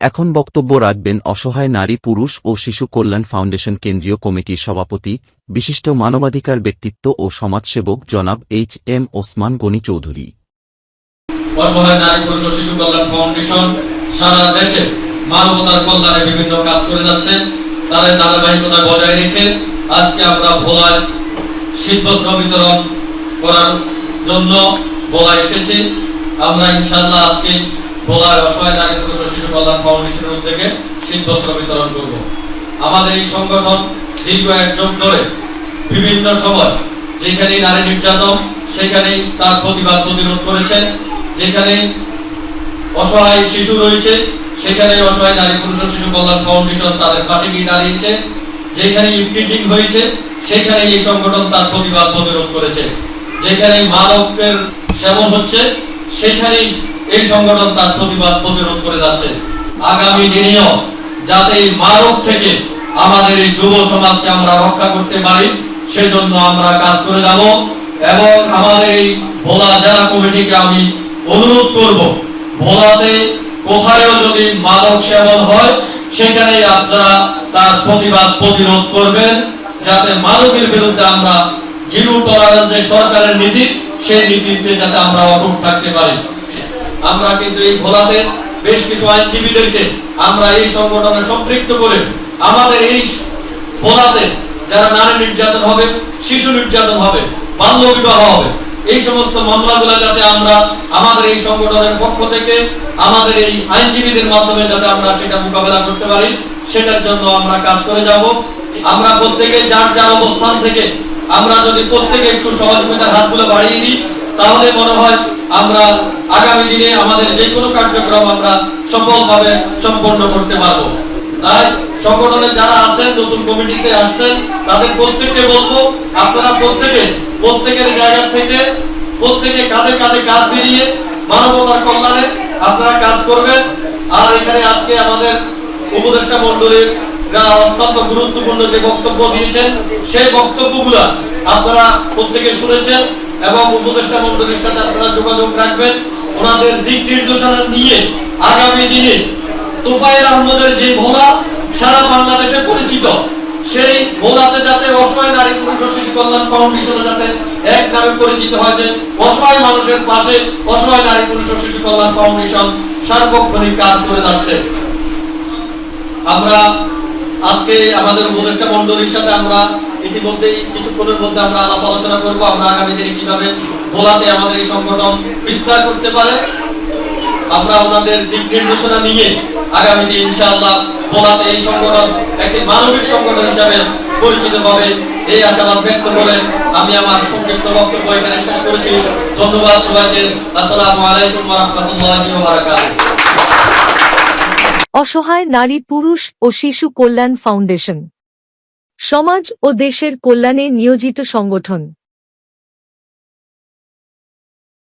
এখন বক্তব্য রাখবেন অসহায় নারী, পুরুষ ও শিশু কল্যাণ ফাউন্ডেশন কেন্দ্রীয় কমিটির সভাপতি, বিশিষ্ট মানবাধিকার ব্যক্তিত্ব ও সমাজসেবক জনাব এইচ এম ওসমান গনি চৌধুরী। আমরা ইনশাআল্লাহ আজকে ভোলায় অসহায় নারী পুরুষ ও শিশু কল্যাণ ফাউন্ডেশনের উদ্যোগে বিতরণ করব। আমাদের এই সংগঠন দীর্ঘ এক যুগ ধরে বিভিন্ন সময় যেখানে নারী নির্যাতন তার প্রতিবাদ প্রতিরোধ করেছেন যেখানে অসহায় শিশু রয়েছে সেখানে অসহায় নারী পুরুষ ও শিশু কল্যাণ ফাউন্ডেশন তাদের পাশে গিয়ে দাঁড়িয়েছে যেখানে হয়েছে সেখানে এই সংগঠন তার প্রতিবাদ প্রতিরোধ করেছে। যেখানে মানবের সেবন হচ্ছে, সেখানেই এই সংগঠন তার প্রতিবাদ প্রতিরোধ করে যাচ্ছে। আগামী দিনেও যাতে এই মানব থেকে আমাদের এই যুব সমাজকে আমরা রক্ষা করতে পারি, সেজন্য আমরা কাজ করে যাব এবং আমাদের এই ভোলা জেলা কমিটিকে আমি অনুরোধ করব, ভোলাতে কোথায়ও যদি মাদক সেবন হয় সেখানে আপনারা তার প্রতিবাদ প্রতিরোধ করবেন, যাতে মাদকের বিরুদ্ধে আমরা জিরো টলারেন্স যে সরকারের নীতি, সেই নীতিতে যাতে আমরা অটুট থাকতে পারি। আমরা কিন্তু এই ভোলাতে বেশ কিছু আইনজীবীদেরকে আমরা এই সংগঠনে সম্পৃক্ত করে আমাদের এই ভোলাতে যারা নারী নির্যাতন হবে, শিশু নির্যাতন হবে, বাল্য বিবাহ হবে, এই সমস্ত মামলাগুলো যাতে আমরা আমাদের এই সংগঠনের পক্ষ থেকে আমাদের এই আইনজীবীদের মাধ্যমে যাতে আমরা সেটা মোকাবেলা করতে পারি, সেটার জন্য আমরা কাজ করে যাব। আমরা প্রত্যেকে যার যার অবস্থান থেকে, আমরা যদি প্রত্যেকে একটু সহযোগিতার হাতগুলো বাড়িয়ে দিই তাহলে মনে হয় আমরা আগামী দিনে আমাদের যে কোনো কার্যক্রম আমরা সফলভাবে সম্পন্ন করতে পারব। তাই সংগঠনে যারা আছেন, নতুন কমিটিতে আসছেন, তাদের প্রত্যেককে বলব, আপনারা প্রত্যেকে, প্রত্যেকের জায়গা থেকে প্রত্যেকে কাঁধে কাঁধে কাঁধ মিলিয়ে মানবতার কল্যাণে আপনারা কাজ করবেন। আর এখানে আজকে আমাদের উপদেষ্টা মন্ডলীর অত্যন্ত গুরুত্বপূর্ণ যে বক্তব্য দিয়েছেন, সেই বক্তব্যগুলা আপনারা প্রত্যেকে শুনেছেন। এবং উপদেষ্টা মন্ডলীর সাথে আপনারা যোগাযোগ রাখবেন। ওনাদের দিক নির্দেশনা নিয়ে আগামী দিনে তোফায়েল আহমদের যে ভোলা সারা বাংলাদেশে পরিচিত, সেই ভোলাতে যাতে অসহায় নারী পুরুষ শিশু কল্যাণ ফাউন্ডেশন যাতে এক নামে পরিচিত হয় যে অসহায় মানুষের পাশে অসহায় নারী পুরুষ শিশু কল্যাণ ফাউন্ডেশন সার্বক্ষণিক কাজ করে যাচ্ছে। আমরা আজকে আমাদের উপদেষ্টা মন্ডলীর সাথে আমরা ইতিমধ্যেই কিছুক্ষণের মধ্যে আমরা আলাপ আলোচনা করব। আমরা আগামী দিনে কীভাবে আমাদের এই সংগঠন বিস্তার করতে পারে, আমরা ওনাদের দিক নির্দেশনা নিয়ে ইনশাআল্লাহ এই সংগঠন একটি মানবিক সংগঠন হিসাবে পরিচিত হবে এই আশাবাদ ব্যক্ত করে আমি আমার সংক্ষিপ্ত বক্তব্য এখানে শেষ করেছি। ধন্যবাদ সবাইকে। আসসালামু আলাইকুম রাহমাতুল্লাহি অসহায় নারী, পুরুষ ও শিশু কল্যাণ ফাউন্ডেশন। সমাজ ও দেশের কল্যাণে নিয়োজিত সংগঠন।